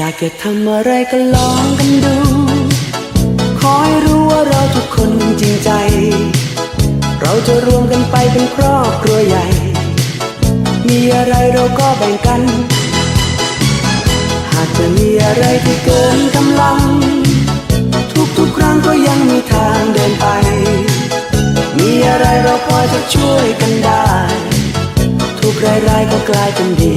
อยากจะทำอะไรก็ลองกันดูขอให้รู้ว่าเราทุกคนจริงใจ เราจะรวมกันไปเป็นครอบครัวใหญ่ มีอะไรเราก็แบ่งกัน หากจะมีอะไรที่เกินกำลัง ทุกๆครั้งก็ยังมีทางเดินไป มีอะไรเราพอจะช่วยกันได้ ทุกรายๆก็กลายเป็นดี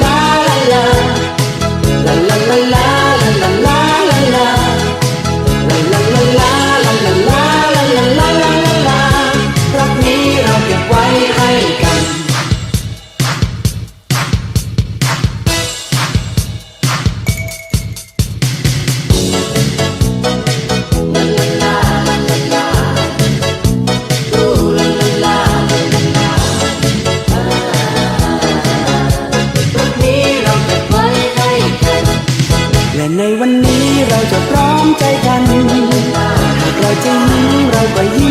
ลา วันนี้เราจะพร้อมใจกันหากเราจะยิ้มเราก็ยิ้ม